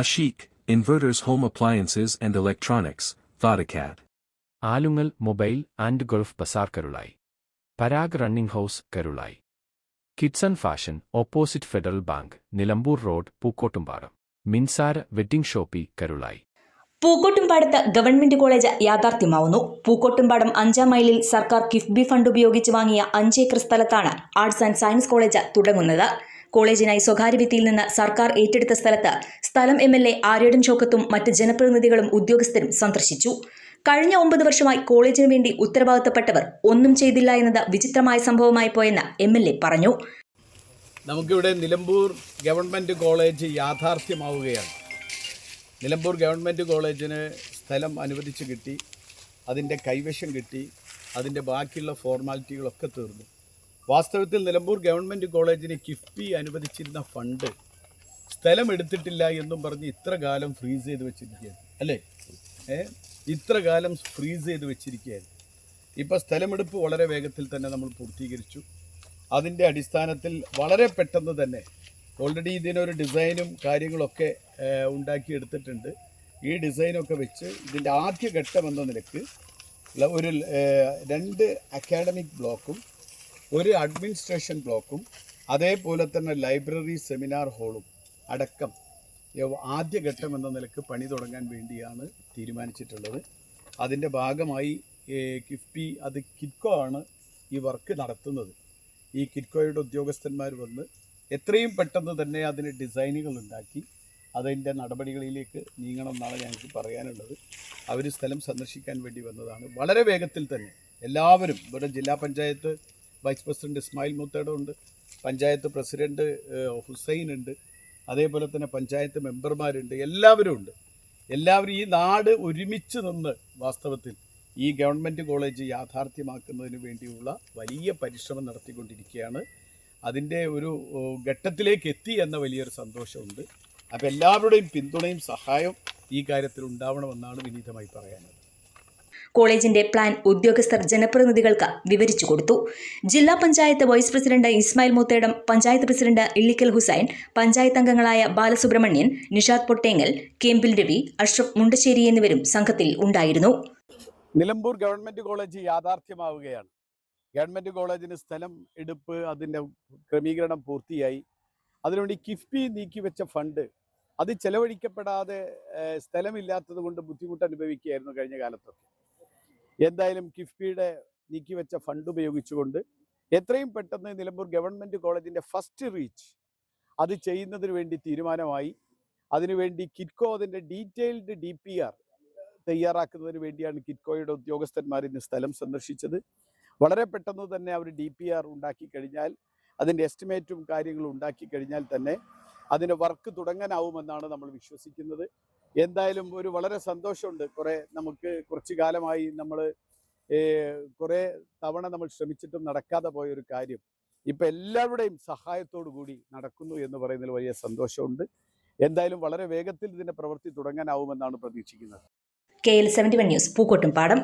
Ashik, Inverters home appliances and electronics Vodacad. Alungal mobile and gulf Bazar Karulayi. Parag running house Karulayi. Kidson fashion opposite federal bank Nilambur road Pookkottumpadam. Minsara wedding shoppe Karulayi. പൂക്കോട്ടുംപാടത്ത് government college യാഥാർത്ഥ്യമാവുന്നു. പൂക്കോട്ടുംപാടം അഞ്ചാം മൈലിൽ സർക്കാർ KIIFB fund ഉപയോഗിച്ച് വാങ്ങിയ അഞ്ചേക്കർ സ്ഥലത്താണ് arts and science college തുടങ്ങുന്നത്. കോളേജിനായി സ്വകാര്യ വിത്തിയിൽ നിന്ന് സർക്കാർ ഏറ്റെടുത്ത സ്ഥലത്ത് സ്ഥലം എം എൽ എ ആര്യടൻ ചോക്കത്തും മറ്റ് ജനപ്രതിനിധികളും ഉദ്യോഗസ്ഥരും സന്ദർശിച്ചു. കഴിഞ്ഞ ഒമ്പത് വർഷമായി കോളേജിനു വേണ്ടി ഉത്തരവാദിത്തപ്പെട്ടവർ ഒന്നും ചെയ്തില്ല എന്നത് വിചിത്രമായ സംഭവമായി പോയെന്ന് എം എൽ എ പറഞ്ഞു. നമുക്കിവിടെ നിലമ്പൂർ ഗവൺമെന്റ് കോളേജ് യാഥാർത്ഥ്യമാവുകയാണ്. നിലമ്പൂർ ഗവൺമെന്റ് കോളേജിന് സ്ഥലം അനുവദിച്ച് കിട്ടി അതിന്റെ കൈവശം കിട്ടി അതിന്റെ ബാക്കിയുള്ള ഫോർമാലിറ്റികളൊക്കെ തീർന്നു. വാസ്തവത്തിൽ നിലമ്പൂർ ഗവൺമെന്റ് കോളേജിന് കിഫ്ബി അനുവദിച്ചിരുന്ന ഫണ്ട് സ്ഥലം എടുത്തിട്ടില്ല എന്നും പറഞ്ഞ് ഇത്ര കാലം ഫ്രീസ് ചെയ്ത് വെച്ചിരിക്കുകയാണ്. അല്ലേ? ഇത്ര കാലം ഫ്രീസ് ചെയ്ത് വെച്ചിരിക്കുകയായിരുന്നു ഇപ്പോൾ സ്ഥലമെടുപ്പ് വളരെ വേഗത്തിൽ തന്നെ നമ്മൾ പൂർത്തീകരിച്ചു. അതിന്റെ അടിസ്ഥാനത്തിൽ വളരെ പെട്ടെന്ന് തന്നെ ഓൾറെഡി ഇതിനൊരു ഡിസൈനും കാര്യങ്ങളൊക്കെ ഉണ്ടാക്കിയെടുത്തിട്ടുണ്ട്. ഈ ഡിസൈനൊക്കെ വെച്ച് ഇതിന്റെ ആദ്യഘട്ടം എന്ന നിലയ്ക്ക് ഒരു രണ്ട് അക്കാഡമിക് ബ്ലോക്കും ഒരു അഡ്മിനിസ്ട്രേഷൻ ബ്ലോക്കും അതേപോലെ തന്നെ ലൈബ്രറി സെമിനാർ ഹാളും അടക്കം ആദ്യഘട്ടം എന്ന നിലയ്ക്ക് പണി തുടങ്ങാൻ വേണ്ടിയാണ് തീരുമാനിച്ചിട്ടുള്ളത്. അതിന്റെ ഭാഗമായി കിഫ്ബി അത് കിറ്റ്കോ ആണ് ഈ വർക്ക് നടത്തുന്നത്. ഈ കിറ്റ്കോയുടെ ഉദ്യോഗസ്ഥന്മാർ വന്ന് എത്രയും പെട്ടെന്ന് തന്നെ അതിന് ഡിസൈനുകൾ ഉണ്ടാക്കി അതിന്റെ നടപടികളിലേക്ക് നീങ്ങണം എന്നാണ് ഞങ്ങൾക്ക് പറയാനുള്ളത്. അവർ സ്ഥലം സന്ദർശിക്കാൻ വേണ്ടി വന്നതാണ്. വളരെ വേഗത്തിൽ തന്നെ എല്ലാവരും ഇവിടെ ജില്ലാ പഞ്ചായത്ത് വൈസ് പ്രസിഡന്റ് ഇസ്മായിൽ മുത്തേടമുണ്ട് പഞ്ചായത്ത് പ്രസിഡന്റ് ഹുസൈൻ ഉണ്ട് അതേപോലെ തന്നെ പഞ്ചായത്ത് മെമ്പർമാരുണ്ട് എല്ലാവരും ഉണ്ട്. എല്ലാവരും ഈ നാട് ഒരുമിച്ച് നിന്ന് വാസ്തവത്തിൽ ഈ ഗവൺമെന്റ് കോളേജ് യാഥാർത്ഥ്യമാക്കുന്നതിന് വേണ്ടിയുള്ള വലിയ പരിശ്രമം നടത്തിക്കൊണ്ടിരിക്കുകയാണ്. അതിന്റെ ഒരു ഘട്ടത്തിലേക്ക് എത്തി എന്ന വലിയൊരു സന്തോഷമുണ്ട്. അപ്പോൾ എല്ലാവരുടെയും പിന്തുണയും സഹായവും ഈ കാര്യത്തിൽ ഉണ്ടാവണമെന്നാണ് വിനീതമായി പറയാനുള്ളത്. കോളേജിന്റെ പ്ലാൻ ഉദ്യോഗസ്ഥർ ജനപ്രതിനിധികൾക്ക് വിവരിച്ചു കൊടുത്തു. ജില്ലാ panchayat vice president Ismail Muthedam panchayat president Illikkal Hussain panchayat അംഗങ്ങളായ ബാലസുബ്രഹ്മണ്യൻ നിഷാദ് പൊട്ടേങ്ങൽ കേമ്പിൽ രവി അഷ്റഫ് മുണ്ടശ്ശേരി എന്നിവരും സംഘത്തിൽ ഉണ്ടായിരുന്നു. നിലമ്പൂർ ഗവൺമെന്റ് കോളേജ് യാഥാർത്ഥ്യമാവുകയാണ്. ഗവൺമെന്റ് കോളേജിന് സ്ഥലം എടുപ്പ് അതിന്റെ ക്രമീകരണം പൂർത്തിയായി. അതിനുവേണ്ടി കിഫ്ബി നീക്കിവെച്ച ഫണ്ട് അത് ചെലവഴിക്കപ്പെടാതെ സ്ഥലമില്ലാത്തത് കൊണ്ട് ബുദ്ധിമുട്ട് അനുഭവിക്കുകയായിരുന്നു കഴിഞ്ഞ കാലത്തൊക്കെ. എന്തായാലും കിഫ്ബിയുടെ നീക്കിവെച്ച ഫണ്ട് ഉപയോഗിച്ചുകൊണ്ട് എത്രയും പെട്ടെന്ന് നിലമ്പൂർ ഗവൺമെന്റ് കോളേജിന്റെ ഫസ്റ്റ് റീച്ച് അത് ചെയ്യുന്നതിന് വേണ്ടി തീരുമാനമായി. അതിനുവേണ്ടി കിറ്റ്കോ അതിന്റെ ഡീറ്റെയിൽഡ് ഡി പി ആർ തയ്യാറാക്കുന്നതിന് വേണ്ടിയാണ് കിറ്റ്കോയുടെ ഉദ്യോഗസ്ഥന്മാർ ഇന്ന് സ്ഥലം സന്ദർശിച്ചത്. വളരെ പെട്ടെന്ന് തന്നെ അവർ ഡി പി ആർ ഉണ്ടാക്കി കഴിഞ്ഞാൽ അതിന്റെ എസ്റ്റിമേറ്റും കാര്യങ്ങളും ഉണ്ടാക്കി കഴിഞ്ഞാൽ തന്നെ അതിന് വർക്ക് തുടങ്ങാനാവുമെന്നാണ് നമ്മൾ വിശ്വസിക്കുന്നത്. എന്തായാലും ഒരു വളരെ സന്തോഷമുണ്ട്. കുറേ നമുക്ക് കുറച്ചു കാലമായി നമ്മൾ കുറേ തവണ നമ്മൾ ശ്രമിച്ചിട്ടും നടക്കാതെ പോയ ഒരു കാര്യം. ഇപ്പം എല്ലാവരുടെയും സഹായത്തോടു കൂടി നടക്കുന്നു എന്ന് പറയുന്നതിൽ വലിയ സന്തോഷമുണ്ട്. എന്തായാലും വളരെ വേഗത്തിൽ ഇതിന്റെ പ്രവൃത്തി തുടങ്ങാനാവുമെന്നാണ് പ്രതീക്ഷിക്കുന്നത്. K L seventy one news Pookkottumpadam.